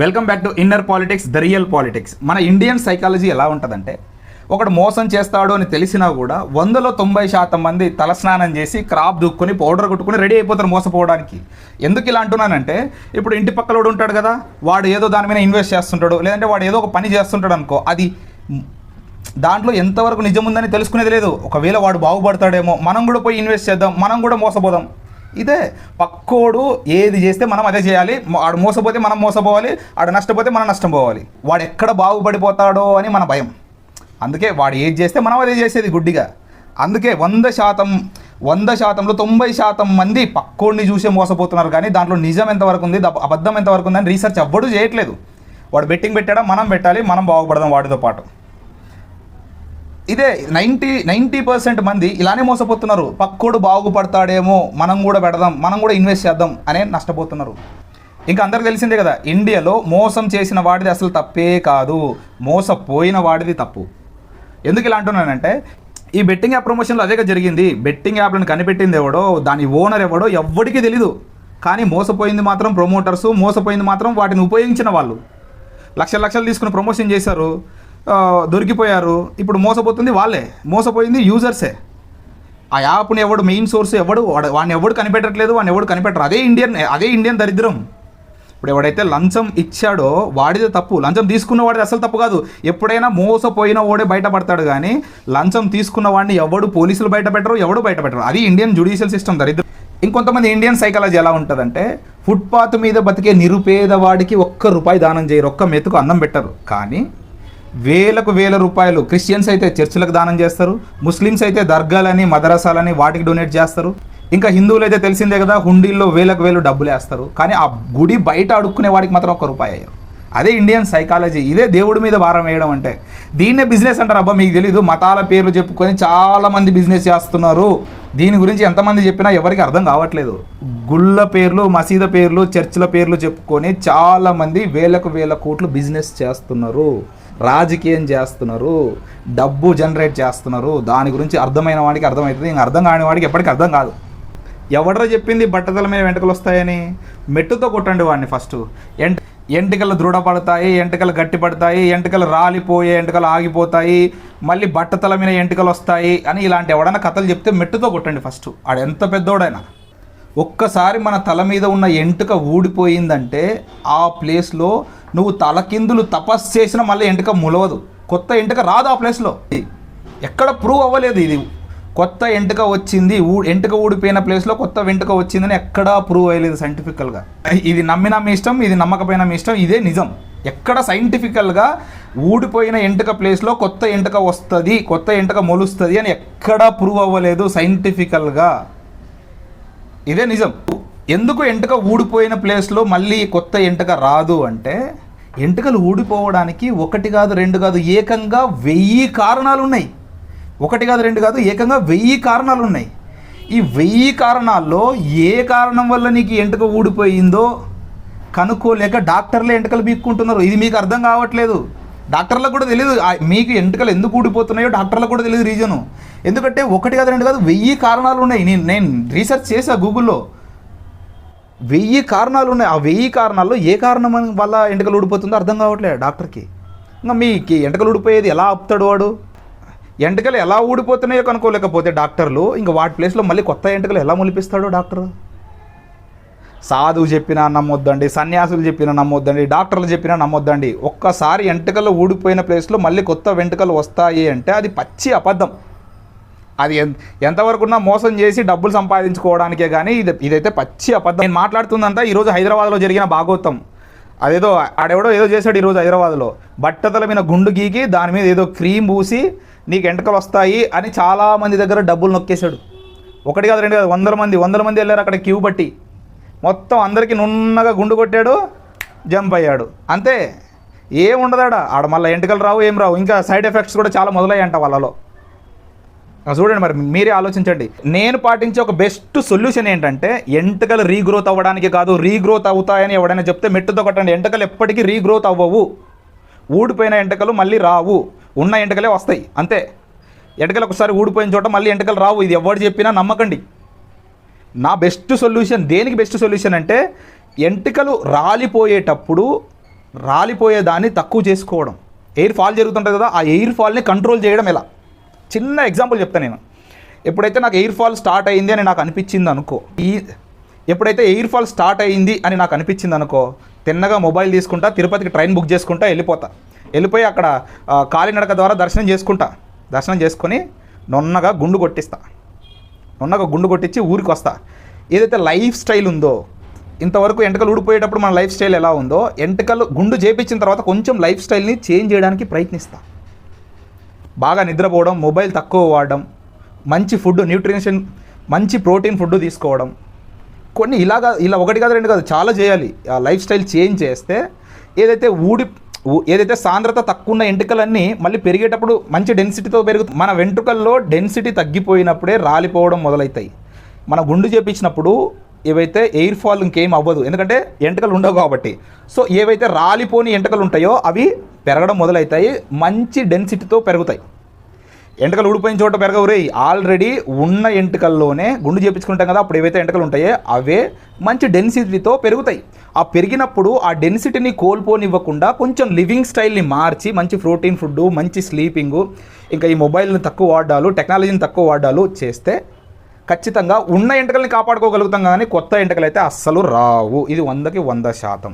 Welcome back to inner politics the real politics మన Indian psychology ఎలా ఉంటుందంటే ఒకడు మోసం చేస్తాడు అని తెలిసినా కూడా వందలో తొంభై శాతం మంది తలస్నానం చేసి క్రాప్ దుక్కుని పౌడర్ కొట్టుకుని రెడీ అయిపోతారు మోసపోవడానికి. ఎందుకు ఇలా అంటున్నానంటే ఇప్పుడు ఇంటి పక్కలోడు ఉంటాడు కదా వాడు ఏదో దాని మీద ఇన్వెస్ట్ చేస్తుంటాడు లేదంటే వాడు ఏదో ఒక పని చేస్తుంటాడు అనుకో అది దాంట్లో ఎంతవరకు నిజం ఉందని తెలుసుకునేది లేదు. ఒకవేళ వాడు బాగుపడతాడేమో మనం కూడా పోయి ఇన్వెస్ట్ చేద్దాం మనం కూడా మోసపోదాం. ఇదే. పక్కోడు ఏది చేస్తే మనం అదే చేయాలి. ఆడు మోసపోతే మనం మోసపోవాలి. ఆడు నష్టపోతే మనం నష్టం పోవాలి. వాడు ఎక్కడ బాగుపడిపోతాడో అని మన భయం. అందుకే వాడు ఏది చేస్తే మనం అదే చేసేది గుడ్డిగా. అందుకే వంద శాతం వంద శాతంలో తొంభై శాతం మంది పక్కోడిని చూసే మోసపోతున్నారు. కానీ దాంట్లో నిజం ఎంతవరకు ఉంది అబద్ధం ఎంతవరకు ఉందని రీసెర్చ్ ఎవ్వడూ చేయట్లేదు. వాడు బెట్టింగ్ పెట్టాడా మనం పెట్టాలి మనం బాగుపడదాం వాటితో పాటు. ఇదే నైంటీ నైంటీ పర్సెంట్ మంది ఇలానే మోసపోతున్నారు. పక్కోడు బాగుపడతాడేమో మనం కూడా పెడదాం మనం కూడా ఇన్వెస్ట్ చేద్దాం అనే నష్టపోతున్నారు. ఇంకా అందరికి తెలిసిందే కదా ఇండియాలో మోసం చేసిన వాడిది అసలు తప్పే కాదు. మోసపోయిన వాడిది తప్పు. ఎందుకు ఇలా అంటున్నానంటే ఈ బెట్టింగ్ యాప్ ప్రమోషన్లో అదేగా జరిగింది. బెట్టింగ్ యాప్లను కనిపెట్టింది ఎవడో దాని ఓనర్ ఎవడో ఎవ్వడికి తెలీదు. కానీ మోసపోయింది మాత్రం ప్రమోటర్స్ మోసపోయింది మాత్రం వాటిని ఉపయోగించిన వాళ్ళు. లక్షల లక్షలు తీసుకుని ప్రమోషన్ చేశారు. దొరికిపోయారు. ఇప్పుడు మోసపోతుంది వాళ్ళే. మోసపోయింది యూజర్సే ఆ యాప్ని ఎవడు మెయిన్ సోర్స్ ఎవడు వాడు వాడిని ఎవడు కనిపెట్టట్లేదు వాడిని ఎవడు కనిపెట్టరు. అదే ఇండియన్ అదే ఇండియన్ దరిద్రం. ఇప్పుడు ఎవడైతే లంచం ఇచ్చాడో వాడిదే తప్పు. లంచం తీసుకున్న వాడిది అసలు తప్పు కాదు. ఎప్పుడైనా మోసపోయిన వాడే బయటపడతాడు కానీ లంచం తీసుకున్న వాడిని ఎవడు పోలీసులు బయట పెట్టరు ఎవడు బయట పెట్టరు అది ఇండియన్ జుడిషియల్ సిస్టమ్ దరిద్రం. ఇంకొంతమంది ఇండియన్ సైకాలజీ ఎలా ఉంటుందంటే ఫుట్పాత్ మీద బతికే నిరుపేదవాడికి ఒక్క రూపాయి దానం చేయరు ఒక్క మెతుకు అన్నం పెట్టరు. కానీ వేలకు వేల రూపాయలు క్రిస్టియన్స్ అయితే చర్చిలకు దానం చేస్తారు ముస్లిమ్స్ అయితే దర్గాలని మదరసాలని వాటికి డొనేట్ చేస్తారు. ఇంకా హిందువులు అయితే తెలిసిందే కదా హుండీల్లో వేలకు వేలు డబ్బులు వేస్తారు. కానీ ఆ గుడి బయట అడుక్కునే వాడికి మాత్రం ఒక్క రూపాయి అయ్యారు అదే ఇండియన్ సైకాలజీ. ఇదే దేవుడి మీద భారం వేయడం అంటే. దీన్నే బిజినెస్ అంటారు. అబ్బా మీకు తెలీదు మతాల పేర్లు చెప్పుకొని చాలా మంది బిజినెస్ చేస్తున్నారు. దీని గురించి ఎంతమంది చెప్పినా ఎవరికి అర్థం కావట్లేదు. గుళ్ళ పేర్లు మసీద పేర్లు చర్చిల పేర్లు చెప్పుకొని చాలా మంది వేలకు వేల కోట్లు బిజినెస్ చేస్తున్నారు. రాజకీయం చేస్తున్నారు డబ్బు జనరేట్ చేస్తున్నారు. దాని గురించి అర్థమైన వాడికి అర్థమవుతుంది. ఇంకా అర్థం కాని వాడికి ఎప్పటికీ అర్థం కాదు. ఎవడరా చెప్పింది బట్టతల మీద వెంటకలు వస్తాయని? మెట్టుతో కొట్టండి వాడిని ఫస్ట్. ఎంట ఎంటికలు దృఢపడతాయి ఎంటికలు గట్టిపడతాయి ఎంటికలు రాలిపోయే ఎంటికలు ఆగిపోతాయి మళ్ళీ బట్టతల మీద ఎంటికలు వస్తాయి అని ఇలాంటి ఎవడన్నా కథలు చెప్తే మెట్టుతో కొట్టండి ఫస్ట్. ఆడు ఎంత పెద్దోడైనా. ఒక్కసారి మన తల మీద ఉన్న ఎంటుక ఊడిపోయిందంటే ఆ ప్లేస్లో నువ్వు తలకిందులు తపస్సు చేసినా మళ్ళీ ఎంటుక ములవదు. కొత్త ఎంటుక రాదు ఆ ప్లేస్లో. ఎక్కడ ప్రూవ్ అవ్వలేదు ఇది. కొత్త ఎంటుక వచ్చింది ఊ ఎంటుక ఊడిపోయిన ప్లేస్లో కొత్త వెంటుక వచ్చిందని ఎక్కడా ప్రూవ్ అయ్యలేదు సైంటిఫికల్గా ఇది నమ్మిన మీ ఇష్టం ఇది నమ్మకపోయినా మీ ఇష్టం ఇదే నిజం. ఎక్కడ సైంటిఫికల్గా ఊడిపోయిన ఎంటుక ప్లేస్లో కొత్త ఎంటుక వస్తుంది కొత్త ఎంటుక మొలుస్తుంది అని ఎక్కడా ప్రూవ్ అవ్వలేదు సైంటిఫికల్గా ఇదే నిజం. ఎందుకు ఎంటక ఊడిపోయిన ప్లేస్లో మళ్ళీ కొత్త ఎంటక రాదు అంటే ఎంటకలు ఊడిపోవడానికి ఒకటి కాదు రెండు కాదు ఏకంగా వెయ్యి కారణాలు ఉన్నాయి. ఒకటి కాదు రెండు కాదు ఏకంగా వెయ్యి కారణాలు ఉన్నాయి. ఈ వెయ్యి కారణాల్లో ఏ కారణం వల్ల నీకు ఎంటక ఊడిపోయిందో కనుక్కోలేక డాక్టర్లే ఎంటకలు బీక్కుంటున్నారు. ఇది మీకు అర్థం కావట్లేదు. డాక్టర్లకు కూడా తెలియదు మీకు ఎంటుకలు ఎందుకు ఊడిపోతున్నాయో డాక్టర్లకు కూడా తెలియదు రీజను. ఎందుకంటే ఒకటి కాదు రెండు కాదు వెయ్యి కారణాలు ఉన్నాయి. నేను నేను రీసెర్చ్ చేశా గూగుల్లో వెయ్యి కారణాలు ఉన్నాయి. ఆ వెయ్యి కారణాల్లో ఏ కారణం వల్ల ఎంటకలు ఊడిపోతుందో అర్థం కావట్లేదు డాక్టర్కి. ఇంకా మీకు ఎంటకలు ఊడిపోయేది ఎలా ఆపుతాడు వాడు? ఎంటకలు ఎలా ఊడిపోతున్నాయో కనుక్కోలేకపోతే డాక్టర్లు ఇంకా వాటి ప్లేస్లో మళ్ళీ కొత్త ఎంటకలు ఎలా మొలిపిస్తాడు డాక్టర్? సాధువు చెప్పినా నమ్మొద్దండి సన్యాసులు చెప్పినా నమ్మొద్దండి డాక్టర్లు చెప్పినా నమ్మొద్దండి. ఒక్కసారి వెంటకలు ఊడిపోయిన ప్లేస్లో మళ్ళీ కొత్త వెంట్రుకలు వస్తాయి అంటే అది పచ్చి అబద్ధం. అది ఎంతవరకున్నా మోసం చేసి డబ్బులు సంపాదించుకోవడానికే కానీ ఇది ఇదైతే పచ్చి అబద్ధం. నేను మాట్లాడుతుందంతా ఈరోజు హైదరాబాద్లో జరిగిన భాగవతం అదేదో ఆడెవడో ఏదో చేశాడు ఈరోజు హైదరాబాద్లో. బట్టతల మీద గుండు గీకి దాని మీద ఏదో క్రీమ్ పూసి నీకు ఎంటకలు వస్తాయి అని చాలా మంది దగ్గర డబ్బులు నొక్కేశాడు. ఒకటి కాదు రెండు కాదు వందల మంది వందల మంది వెళ్ళారు అక్కడ క్యూ బట్టి మొత్తం అందరికీ నున్నగా గుండు కొట్టాడు జంప్ అయ్యాడు. అంతే. ఏం ఆడ మళ్ళీ ఎంటకలు రావు ఏం రావు. ఇంకా సైడ్ ఎఫెక్ట్స్ కూడా చాలా మొదలయ్యంట వాళ్ళలో. చూడండి మరి మీరే ఆలోచించండి. నేను పాటించే ఒక బెస్ట్ సొల్యూషన్ ఏంటంటే ఎంటకలు రీగ్రోత్ అవ్వడానికి కాదు రీగ్రోత్ అవుతాయని ఎవడైనా చెప్తే మెట్టుతో కొట్టండి. ఎంటకలు ఎప్పటికీ రీగ్రోత్ అవ్వవు. ఊడిపోయిన ఎంటకలు మళ్ళీ రావు. ఉన్న ఎంటకలే వస్తాయి. అంతే. ఎంటకలు ఒకసారి ఊడిపోయిన చోట మళ్ళీ ఎంటకలు రావు. ఇది ఎవరు చెప్పినా నమ్మకండి. నా బెస్ట్ సొల్యూషన్ దేనికి బెస్ట్ సొల్యూషన్ అంటే ఎంటికలు రాలిపోయేటప్పుడు రాలిపోయేదాన్ని తక్కువ చేసుకోవడం. ఎయిర్ ఫాల్ జరుగుతుంటుంది కదా ఆ ఎయిర్ ఫాల్ని కంట్రోల్ చేయడం ఎలా? చిన్న ఎగ్జాంపుల్ చెప్తాను నేను. ఎప్పుడైతే నాకు ఎయిర్ ఫాల్ స్టార్ట్ అయింది అని నాకు అనిపించింది అనుకో ఈ ఎప్పుడైతే ఎయిర్ ఫాల్ స్టార్ట్ అయింది అని నాకు అనిపించింది అనుకో తిన్నగా మొబైల్ తీసుకుంటా తిరుపతికి ట్రైన్ బుక్ చేసుకుంటా వెళ్ళిపోతా. వెళ్ళిపోయి అక్కడ కాలినడక ద్వారా దర్శనం చేసుకుంటా. దర్శనం చేసుకొని నొన్నగా గుండు కొట్టిస్తా. నున్నగా గుండు కొట్టించి ఊరికి వస్తా. ఏదైతే లైఫ్ స్టైల్ ఉందో ఇంతవరకు ఎంటకలు ఊడిపోయేటప్పుడు మన లైఫ్ స్టైల్ ఎలా ఉందో ఎంటకలు గుండు చేపించిన తర్వాత కొంచెం లైఫ్ స్టైల్ని చేంజ్ చేయడానికి ప్రయత్నిస్తా. బాగా నిద్రపోవడం మొబైల్ తక్కువ వాడడం మంచి ఫుడ్ న్యూట్రిషన్ మంచి ప్రోటీన్ ఫుడ్ తీసుకోవడం. కొన్ని ఇలాగా ఇలా ఒకటి కాదు రెండు కాదు చాలా చేయాలి. ఆ లైఫ్ స్టైల్ చేంజ్ చేస్తే ఏదైతే ఊడి ఏదైతే సాంద్రత తక్కువ ఉన్న ఎంటుకలన్నీ మళ్ళీ పెరిగేటప్పుడు మంచి డెన్సిటీతో పెరుగుతుంది మన వెంట్రుకల్లో డెన్సిటీ తగ్గిపోయినప్పుడే రాలిపోవడం మొదలవుతాయి మన గుండు చేపించినప్పుడు ఏవైతే ఎయిర్ ఫాల్ ఇంకేం అవ్వదు. ఎందుకంటే ఎంటకలు ఉండవు కాబట్టి. సో ఏవైతే రాలిపోని ఎంటకలు ఉంటాయో అవి పెరగడం మొదలవుతాయి మంచి డెన్సిటీతో పెరుగుతాయి. ఎంటకలు ఊడిపోయిన చోట పెరగవురే ఆల్రెడీ ఉన్న ఎంటకల్లోనే గుండు చేపించుకుంటాం కదా అప్పుడు ఏవైతే ఎంటకలు ఉంటాయో అవే మంచి డెన్సిటీతో పెరుగుతాయి. ఆ పెరిగినప్పుడు ఆ డెన్సిటీని కోల్పోనివ్వకుండా కొంచెం లివింగ్ స్టైల్ని మార్చి మంచి ప్రోటీన్ ఫుడ్ మంచి స్లీపింగు ఇంకా ఈ మొబైల్ని తక్కువ వాడాలు టెక్నాలజీని తక్కువ వాడాలు చేస్తే ఖచ్చితంగా ఉన్న ఎంటకల్ని కాపాడుకోగలుగుతాం కానీ కొత్త ఎంటకలు అయితే అస్సలు రావు. ఇది వందకి వంద శాతం.